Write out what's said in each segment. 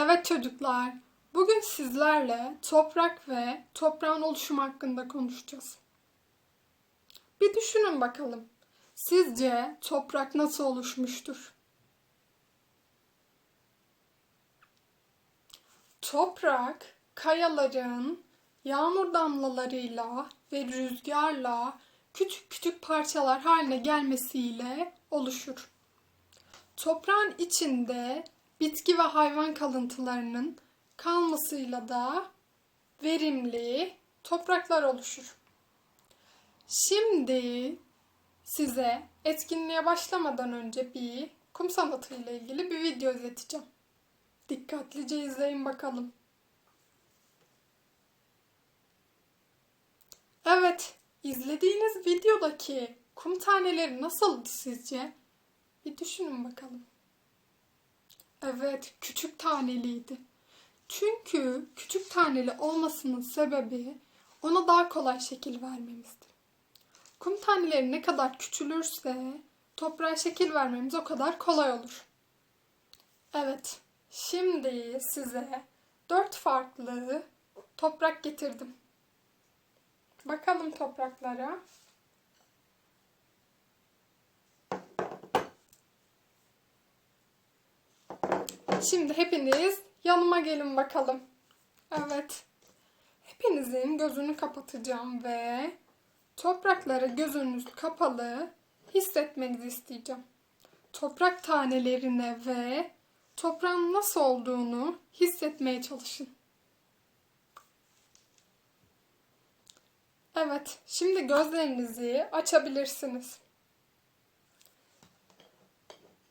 Evet çocuklar, bugün sizlerle toprak ve toprağın oluşumu hakkında konuşacağız. Bir düşünün bakalım. Sizce toprak nasıl oluşmuştur? Toprak, kayaların yağmur damlalarıyla ve rüzgarla küçük küçük parçalar haline gelmesiyle oluşur. Toprağın içinde bitki ve hayvan kalıntılarının kalmasıyla da verimli topraklar oluşur. Şimdi size etkinliğe başlamadan önce bir kum sanatı ile ilgili bir video izleteceğim. Dikkatlice izleyin bakalım. Evet, izlediğiniz videodaki kum taneleri nasıldı sizce? Bir düşünün bakalım. Evet, küçük taneliydi. Çünkü küçük taneli olmasının sebebi ona daha kolay şekil vermemizdi. Kum taneleri ne kadar küçülürse toprağa şekil vermemiz o kadar kolay olur. Evet, şimdi size dört farklı toprak getirdim. Bakalım topraklara. Şimdi hepiniz yanıma gelin bakalım. Evet. Hepinizin gözünü kapatacağım ve toprakları gözünüz kapalı hissetmenizi isteyeceğim. Toprak tanelerine ve toprağın nasıl olduğunu hissetmeye çalışın. Evet, şimdi gözlerinizi açabilirsiniz.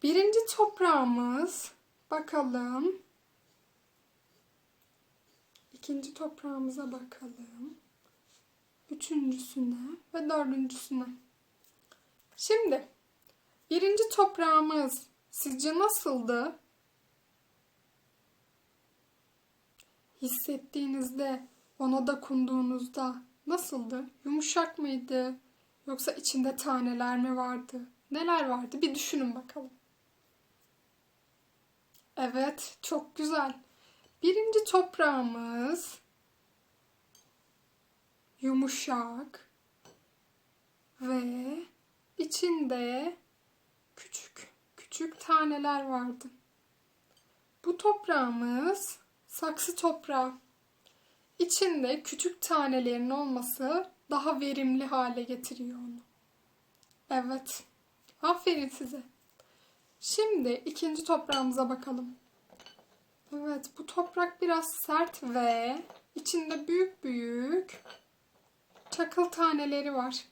Birinci toprağımız bakalım. İkinci toprağımıza bakalım. Üçüncüsüne ve dördüncüsüne. Şimdi birinci toprağımız sizce nasıldı? Hissettiğinizde, ona dokunduğunuzda nasıldı? Yumuşak mıydı? Yoksa içinde taneler mi vardı? Neler vardı? Bir düşünün bakalım. Evet, çok güzel. Birinci toprağımız yumuşak ve içinde küçük küçük taneler vardı. Bu toprağımız saksı toprağı. İçinde küçük tanelerin olması daha verimli hale getiriyor onu. Evet. Aferin size. Şimdi ikinci toprağımıza bakalım. Evet, bu toprak biraz sert ve içinde büyük büyük çakıl taneleri var.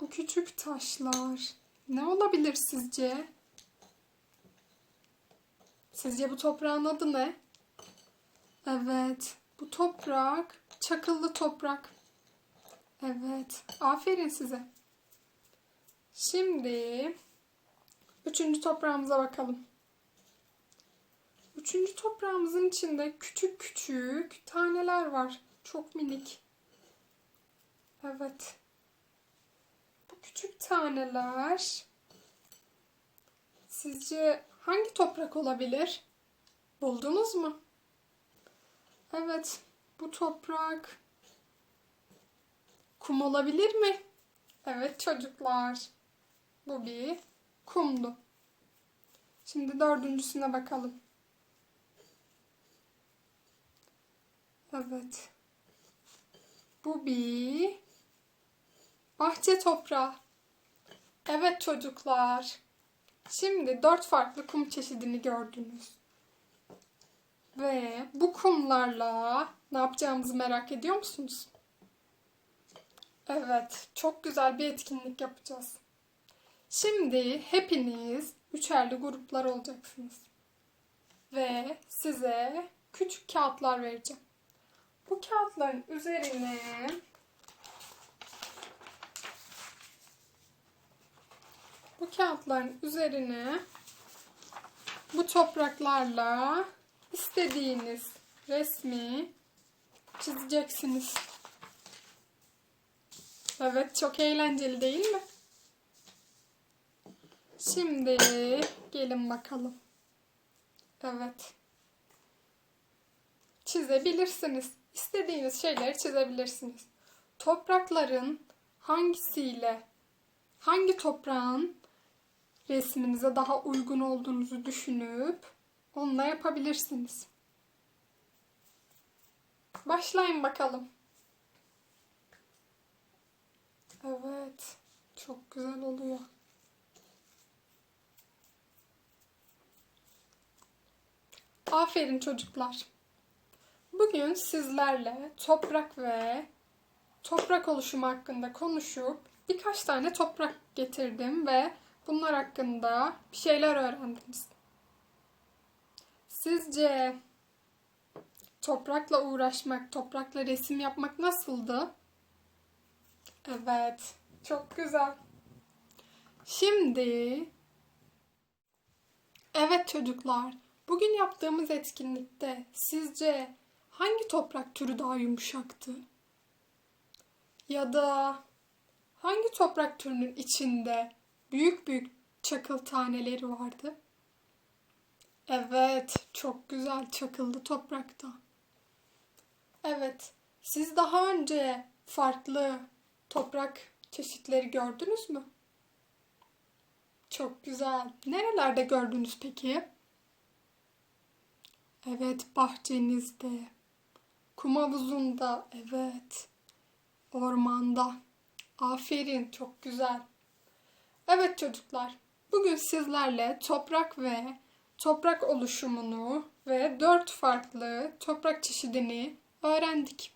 Bu küçük taşlar ne olabilir sizce? Sizce bu toprağın adı ne? Evet, bu toprak çakıllı toprak. Evet, aferin size. Şimdi üçüncü toprağımıza bakalım. Üçüncü toprağımızın içinde küçük küçük taneler var. Çok minik. Evet. Bu küçük taneler sizce hangi toprak olabilir? Buldunuz mu? Evet. Bu toprak kum olabilir mi? Evet çocuklar. Bu bir kumdu. Şimdi dördüncüsüne bakalım. Evet. Bu bir bahçe toprağı. Evet çocuklar. Şimdi dört farklı kum çeşidini gördünüz. Ve bu kumlarla ne yapacağımızı merak ediyor musunuz? Evet, çok güzel bir etkinlik yapacağız. Şimdi hepiniz üçerli gruplar olacaksınız. Ve size küçük kağıtlar vereceğim. Bu kağıtların üzerine bu kağıtların üzerine bu topraklarla istediğiniz resmi çizeceksiniz. Evet, çok eğlenceli değil mi? Şimdi gelin bakalım. Evet. Çizebilirsiniz. İstediğiniz şeyleri çizebilirsiniz. Toprakların hangisiyle, hangi toprağın resminize daha uygun olduğunuzu düşünüp onunla yapabilirsiniz. Başlayın bakalım. Evet. Çok güzel oluyor. Aferin çocuklar. Bugün sizlerle toprak ve toprak oluşumu hakkında konuşup birkaç tane toprak getirdim ve bunlar hakkında bir şeyler öğrendiniz. Sizce toprakla uğraşmak, toprakla resim yapmak nasıldı? Evet, çok güzel. Şimdi Evet çocuklar, bugün yaptığımız etkinlikte sizce hangi toprak türü daha yumuşaktı? Ya da hangi toprak türünün içinde büyük büyük çakıl taneleri vardı? Evet, çok güzel çakıldı toprakta. Evet, siz daha önce farklı toprak çeşitleri gördünüz mü? Çok güzel. Nerelerde gördünüz peki? Evet, bahçenizde. Kum havuzunda, evet. Ormanda. Aferin, çok güzel. Evet çocuklar, bugün sizlerle toprak ve toprak oluşumunu ve dört farklı toprak çeşidini öğrendik.